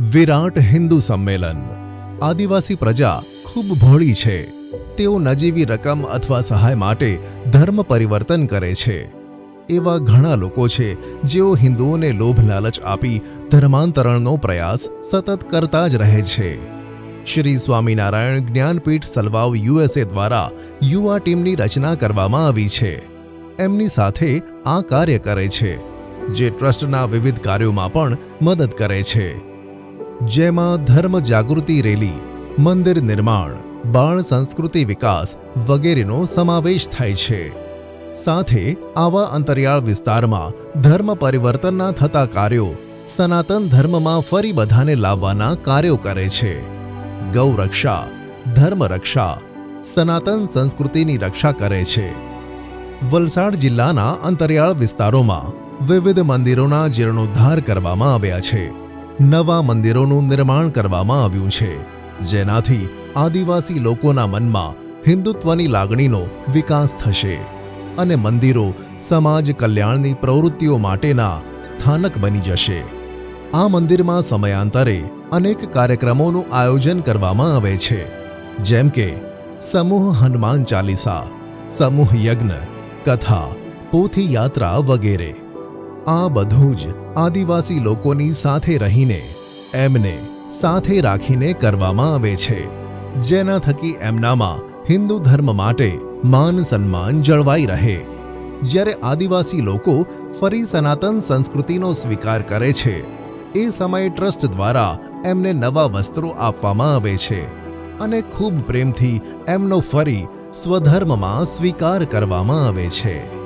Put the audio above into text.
વિરાટ હિન્દુ સંમેલન. આદિવાસી પ્રજા ખૂબ ભોળી છે. તેઓ નજીવી રકમ અથવા સહાય માટે ધર્મ પરિવર્તન કરે છે. એવા ઘણા લોકો છે જેઓ હિન્દુઓને લોભ લાલચ આપી ધર્માંતરણનો પ્રયાસ સતત કરતા જ રહે છે. શ્રી સ્વામિનારાયણ જ્ઞાનપીઠ સલવાવ યુએસએ દ્વારા યુવા ટીમની રચના કરવામાં આવી છે. એમની સાથે આ કાર્ય કરે છે, જે ટ્રસ્ટના વિવિધ કાર્યોમાં પણ મદદ કરે છે. જેમાં ધર્મ જાગૃતિ રેલી, મંદિર નિર્માણ બાળ સંસ્કૃતિ વિકાસ વગેરેનો સમાવેશ થાય છે. સાથે આવા અંતરિયાળ વિસ્તારમાં ધર્મ પરિવર્તનના થતા કાર્યો સનાતન ધર્મમાં ફરી બધાને લાવવાના કાર્યો કરે છે. ગૌરક્ષા ધર્મ રક્ષા સનાતન સંસ્કૃતિની રક્ષા કરે છે. વલસાડ જિલ્લાના અંતરિયાળ વિસ્તારોમાં વિવિધ મંદિરોના જીર્ણોદ્ધાર કરવામાં આવ્યા છે. નવા મંદિરોનું નિર્માણ કરવામાં આવ્યું છે, જેનાથી આદિવાસી લોકોના મનમાં હિન્દુત્વની લાગણીનો વિકાસ થશે અને મંદિરો સમાજ કલ્યાણની પ્રવૃત્તિઓ માટેના સ્થાનક બની જશે. આ મંદિરમાં સમયાંતરે અનેક કાર્યક્રમોનું આયોજન કરવામાં આવે છે, જેમ કે સમૂહ હનુમાન ચાલીસા, સમૂહ યજ્ઞ, કથા પોથી યાત્રા વગેરે. આ બધું જ આદિવાસી લોકોની સાથે રહીને, એમને સાથે રાખીને કરવામાં આવે છે, જેના થકી એમનામાં હિન્દુ ધર્મ માટે માન સન્માન જળવાઈ રહે. જ્યારે આદિવાસી લોકો ફરી સનાતન સંસ્કૃતિનો સ્વીકાર કરે છે, એ સમયે ટ્રસ્ટ દ્વારા એમને નવા વસ્ત્રો આપવામાં આવે છે અને ખૂબ પ્રેમથી એમનો ફરી સ્વધર્મમાં સ્વીકાર કરવામાં આવે છે.